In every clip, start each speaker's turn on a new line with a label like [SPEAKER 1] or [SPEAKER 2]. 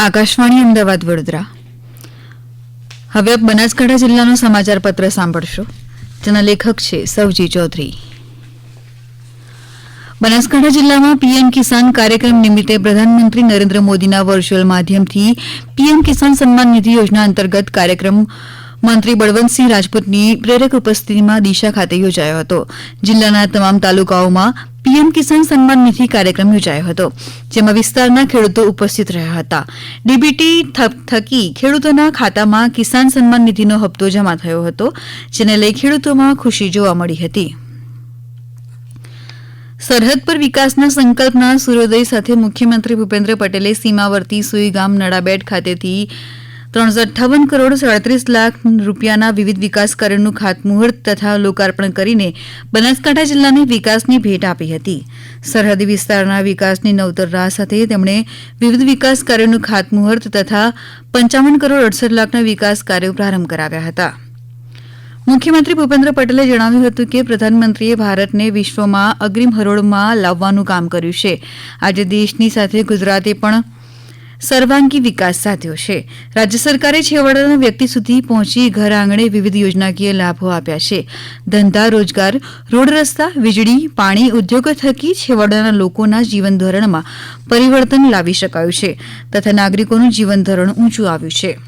[SPEAKER 1] આકાશવાણી અમદાવાદ, વડોદરા. હવે આપ બનાસકાંઠા જિલ્લાનો સમાચાર પત્ર સાંભળશો, જેના લેખક છે સવજી ચૌધરી. બનાસકાંઠા જિલ્લામાં પીએમ કિસાન કાર્યક્રમ નિમિત્તે પ્રધાનમંત્રી નરેન્દ્ર મોદીના વર્ચ્યુઅલ માધ્યમથી પીએમ કિસાન સન્માન નિધિ યોજના અંતર્ગત કાર્યક્રમ મંત્રી બળવંતસિંહ રાજપૂતની પ્રેરક ઉપસ્થિતિમાં દિશા ખાતે યોજાયો હતો. જિલ્લાના તમામ તાલુકાઓમાં પીએમ કિસાન સન્માન નિધિ કાર્યક્રમ યોજાયો હતો, જેમાં વિસ્તારના ખેડૂતો ઉપસ્થિત રહ્યા હતા. ડીબીટી થકી ખેડૂતોના ખાતામાં કિસાન સન્માન નિધિનો હપ્તો જમા થયો હતો, જેને લઈ ખેડૂતોમાં ખુશી જોવા મળી હતી. સરહદ પર વિકાસના સંકલ્પના સૂર્યોદય સાથે મુખ્યમંત્રી ભૂપેન્દ્ર પટેલે સીમાવર્તી સુઈ ગામ નડાબેટ ખાતેથી ત્રણસો અઠ્ઠાવન કરોડ સાડત્રીસ લાખ રૂપિયાના વિવિધ વિકાસ કાર્યોનું ખાતમુહૂર્ત તથા લોકાર્પણ કરીને બનાસકાંઠા જિલ્લાને વિકાસની ભેટ આપી હતી. સરહદી વિસ્તારના વિકાસની નવતર રાહ સાથે તેમણે વિવિધ વિકાસ કાર્યોનું ખાતમુહૂર્ત તથા પંચાવન કરોડ અડસઠ લાખના વિકાસ કાર્યો પ્રારંભ કરાવ્યા હતા. મુખ્યમંત્રી ભૂપેન્દ્ર પટેલે જણાવ્યું હતું કે પ્રધાનમંત્રીએ ભારતને વિશ્વમાં અગ્રીમ હરોળમાં લાવવાનું કામ કર્યું છે. આજે દેશની સાથે ગુજરાતે પણ સર્વાંગી વિકાસ સાધ્યો છે. રાજ્ય સરકારે છેવાડાના વ્યક્તિ સુધી પહોંચી ઘર આંગણે વિવિધ યોજનાકીય લાભો આપ્યા છે. ધંધા, રોજગાર, રોડ રસ્તા, વીજળી, પાણી, ઉદ્યોગો થકી છેવાડાના લોકોના જીવન ધોરણમાં પરિવર્તન લાવી શકાયું છે તથા નાગરિકોનું જીવન ધોરણ ઊંચું આવ્યું છે.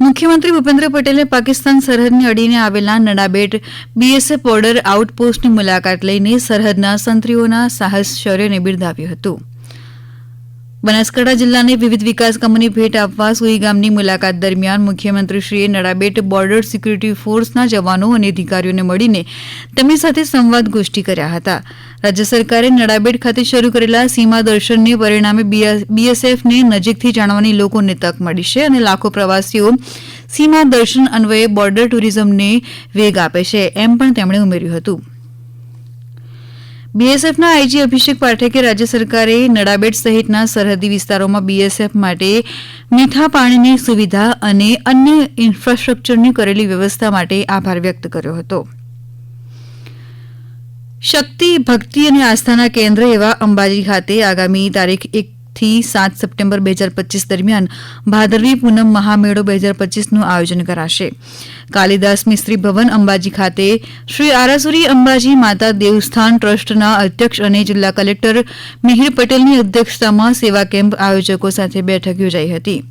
[SPEAKER 1] મુખ્યમંત્રી ભૂપેન્દ્ર પટેલે પાકિસ્તાન સરહદને અડીને આવેલા નડાબેટ બીએસએફ બોર્ડર આઉટપોસ્ટની મુલાકાત લઈને સરહદના સંત્રીઓના સાહસ, શૌર્યને બિરદાવ્યું હતું. બનાસકાંઠા જિલ્લાને વિવિધ વિકાસ કામોની ભેટ આપવા સુઈ ગામની મુલાકાત દરમિયાન મુખ્યમંત્રીશ્રીએ નડાબેટ બોર્ડર સિક્યુરિટી ફોર્સના જવાનો અને અધિકારીઓને મળીને તેમની સાથે સંવાદ ગોષ્ઠી કર્યા હતા. રાજ્ય સરકારે નડાબેટ ખાતે શરૂ કરેલા સીમા દર્શનને પરિણામે બીએસએફને નજીકથી જાણવાની લોકોને તક મળી છે અને લાખો પ્રવાસીઓ સીમા દર્શન અન્વયે બોર્ડર ટુરિઝમને વેગ આપે છે, એમ પણ તેમણે ઉમેર્યું હતું. બીએસએફના આઈજી અભિષેક પાઠકે રાજ્ય સરકારે નડાબેટ સહિતના સરહદી વિસ્તારોમાં બીએસએફ માટે મીઠા પાણીની સુવિધા અને અન્ય ઇન્ફ્રાસ્ટ્રક્ચરની કરેલી વ્યવસ્થા માટે આભાર વ્યક્ત કર્યો હતો. શક્તિ, ભક્તિ અને આસ્થાના કેન્દ્ર એવા અંબાજી ખાતે આગામી તારીખ એક થી સાત સપ્ટેમ્બર બે હજાર પચીસ દરમિયાન ભાદરવી પૂનમ મહામેળો બે હજાર પચીસનું આયોજન કરાશે. કાલિદાસ મિસ્ત્રી ભવન અંબાજી ખાતે શ્રી આરાસુરી અંબાજી માતા દેવસ્થાન ટ્રસ્ટના અધ્યક્ષ અને જિલ્લા કલેક્ટર મિહિર પટેલની અધ્યક્ષતામાં સેવા કેમ્પ આયોજકો સાથે બેઠક યોજાઈ હતી.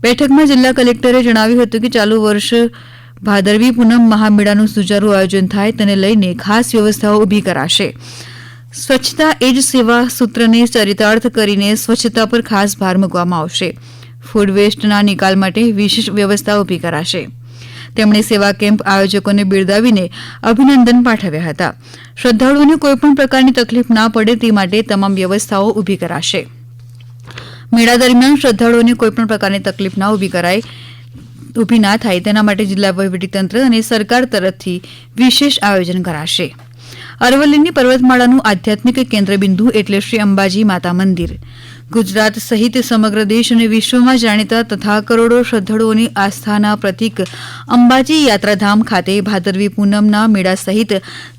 [SPEAKER 1] બેઠકમાં જિલ્લા કલેક્ટરે જણાવ્યું હતું કે ચાલુ વર્ષ ભાદરવી પૂનમ મહામેળાનું સુચારુ આયોજન થાય તેને લઈને ખાસ વ્યવસ્થાઓ ઊભી કરાશે. સ્વચ્છતા એ જ સેવા સૂત્રને ચરિતાર્થ કરીને સ્વચ્છતા પર ખાસ ભાર મૂકવામાં આવશે. ફૂડ વેસ્ટના નિકાલ માટે વિશેષ વ્યવસ્થા ઊભી કરાશે. તેમણે સેવા કેમ્પ આયોજકોને બિરદાવીને અભિનંદન પાઠવ્યા હતા. શ્રદ્ધાળુઓને કોઈપણ પ્રકારની તકલીફ ના પડે તે માટે તમામ વ્યવસ્થાઓ ઊભી કરાશે. મેળા દરમિયાન શ્રદ્ધાળુઓને કોઈપણ પ્રકારની તકલીફ ના ઊભી કરાય, ઊભી ના થાય તેના માટે જિલ્લા વહીવટીતંત્ર અને સરકાર તરફથી વિશેષ આયોજન કરાશે. અરવલ્લીની પર્વતમાળાનું આધ્યાત્મિક કેન્દ્રબિંદુ એટલે શ્રી અંબાજી માતા મંદિર. ગુજરાત સહિત સમગ્ર દેશ અને વિશ્વમાં જાણીતા તથા કરોડો શ્રદ્ધાળુઓની આસ્થાના પ્રતીક અંબાજી યાત્રાધામ ખાતે ભાદરવી પૂનમના મેળા સહિત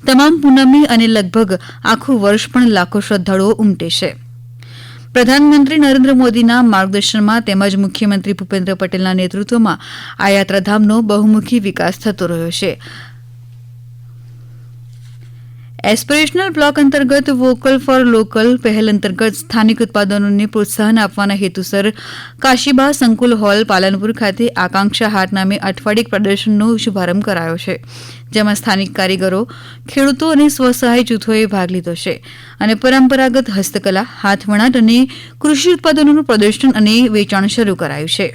[SPEAKER 1] તમામ પૂનમની અને લગભગ આખું વર્ષ પણ લાખો શ્રદ્ધાળુઓ ઉમટે છે. પ્રધાનમંત્રી નરેન્દ્ર મોદીના માર્ગદર્શનમાં તેમજ મુખ્યમંત્રી ભૂપેન્દ્ર પટેલના નેતૃત્વમાં આ યાત્રાધામનો બહુમુખી વિકાસ થતો રહ્યો છે. એસ્પિરેશનલ બ્લોક અંતર્ગત વોકલ ફોર લોકલ પહેલ અંતર્ગત સ્થાનિક ઉત્પાદનોને પ્રોત્સાહન આપવાના હેતુસર કાશીબા સંકુલ હોલ પાલનપુર ખાતે આકાંક્ષા હાટ નામે અઠવાડિક પ્રદર્શનનો શુભારંભ કરાયો છે, જેમાં સ્થાનિક કારીગરો, ખેડૂતો અને સ્વસહાય જૂથોએ ભાગ લીધો છે અને પરંપરાગત હસ્તકલા, હાથવણાટ અને કૃષિ ઉત્પાદનોનું પ્રદર્શન અને વેચાણ શરૂ કરાયું છે.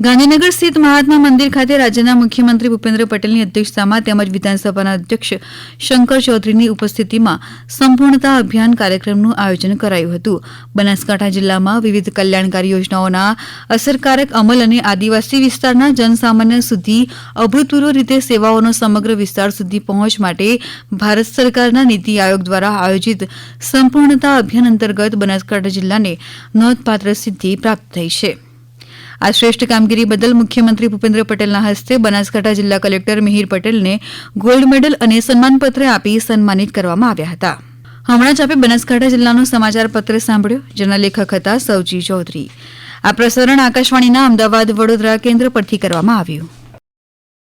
[SPEAKER 1] ગાંધીનગર સ્થિત મહાત્મા મંદિર ખાતે રાજ્યના મુખ્યમંત્રી ભૂપેન્દ્ર પટેલની અધ્યક્ષતામાં તેમજ વિધાનસભાના અધ્યક્ષ શંકર ચૌધરીની ઉપસ્થિતિમાં સંપૂર્ણતા અભિયાન કાર્યક્રમનું આયોજન કરાયું હતું. બનાસકાંઠા જિલ્લામાં વિવિધ કલ્યાણકારી યોજનાઓના અસરકારક અમલ અને આદિવાસી વિસ્તારના જનસામાન્ય સુધી અભૂતપૂર્વ રીતે સેવાઓનો સમગ્ર વિસ્તાર સુધી પહોંચ માટે ભારત સરકારના નીતિ આયોગ દ્વારા આયોજિત સંપૂર્ણતા અભિયાન અંતર્ગત બનાસકાંઠા જિલ્લાને નોંધપાત્ર સિદ્ધિ પ્રાપ્ત થઈ છે. આ શ્રેષ્ઠ કામગીરી બદલ મુખ્યમંત્રી ભૂપેન્દ્ર પટેલના હસ્તે બનાસકાંઠા જિલ્લા કલેક્ટર મિહિર પટેલને ગોલ્ડ મેડલ અને સન્માનપત્ર આપી સન્માનિત કરવામાં આવ્યા હતા. હમણાં જ આપે બનાસકાંઠા જિલ્લાનો સમાચાર પત્ર સાંભળ્યો, જેના લેખક હતા સૌજી ચૌધરી. આ પ્રસારણ આકાશવાણીના અમદાવાદ વડોદરા કેન્દ્ર પરથી કરવામાં આવ્યું.